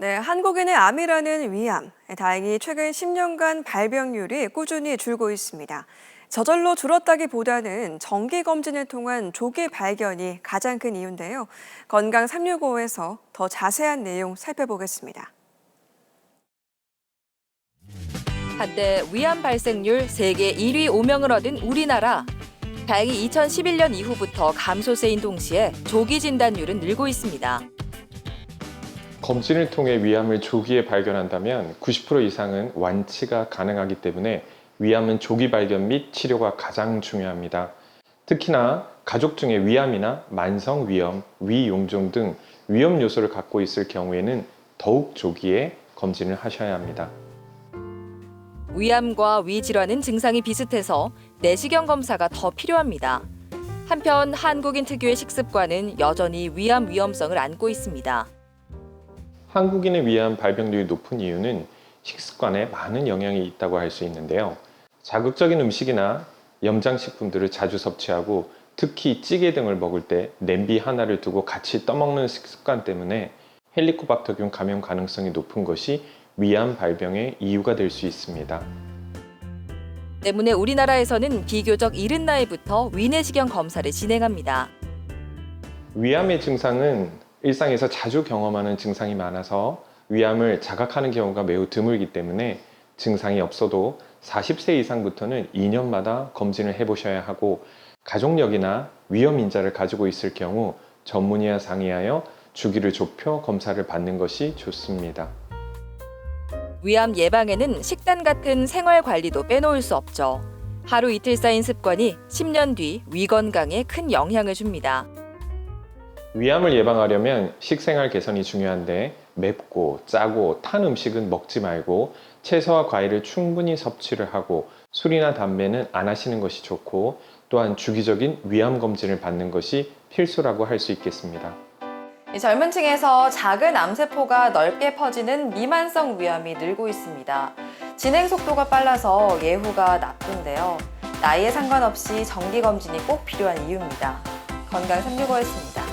네, 한국인의 암이라는 위암. 다행히 최근 10년간 발병률이 꾸준히 줄고 있습니다. 저절로 줄었다기보다는 정기 검진을 통한 조기 발견이 가장 큰 이유인데요. 건강 365에서 더 자세한 내용 살펴보겠습니다. 한때 위암 발생률 세계 1위 오명을 얻은 우리나라. 다행히 2011년 이후부터 감소세인 동시에 조기 진단율은 늘고 있습니다. 검진을 통해 위암을 조기에 발견한다면 90% 이상은 완치가 가능하기 때문에 위암은 조기 발견 및 치료가 가장 중요합니다. 특히나 가족 중에 위암이나 만성 위염, 위용종 등 위험 요소를 갖고 있을 경우에는 더욱 조기에 검진을 하셔야 합니다. 위암과 위 질환은 증상이 비슷해서 내시경 검사가 더 필요합니다. 한편 한국인 특유의 식습관은 여전히 위암 위험성을 안고 있습니다. 한국인의 위암 발병률이 높은 이유는 식습관에 많은 영향이 있다고 할 수 있는데요. 자극적인 음식이나 염장식품들을 자주 섭취하고 특히 찌개 등을 먹을 때 냄비 하나를 두고 같이 떠먹는 식습관 때문에 헬리코박터균 감염 가능성이 높은 것이 위암 발병의 이유가 될 수 있습니다. 때문에 우리나라에서는 비교적 이른 나이부터 위내시경 검사를 진행합니다. 위암의 증상은 일상에서 자주 경험하는 증상이 많아서 위암을 자각하는 경우가 매우 드물기 때문에 증상이 없어도 40세 이상부터는 2년마다 검진을 해보셔야 하고 가족력이나 위험 인자를 가지고 있을 경우 전문의와 상의하여 주기를 좁혀 검사를 받는 것이 좋습니다. 위암 예방에는 식단 같은 생활 관리도 빼놓을 수 없죠. 하루 이틀 쌓인 습관이 10년 뒤 위 건강에 큰 영향을 줍니다. 위암을 예방하려면 식생활 개선이 중요한데 맵고 짜고 탄 음식은 먹지 말고 채소와 과일을 충분히 섭취를 하고 술이나 담배는 안 하시는 것이 좋고 또한 주기적인 위암 검진을 받는 것이 필수라고 할 수 있겠습니다. 이 젊은 층에서 작은 암세포가 넓게 퍼지는 미만성 위암이 늘고 있습니다. 진행 속도가 빨라서 예후가 나쁜데요. 나이에 상관없이 정기 검진이 꼭 필요한 이유입니다. 건강 365였습니다.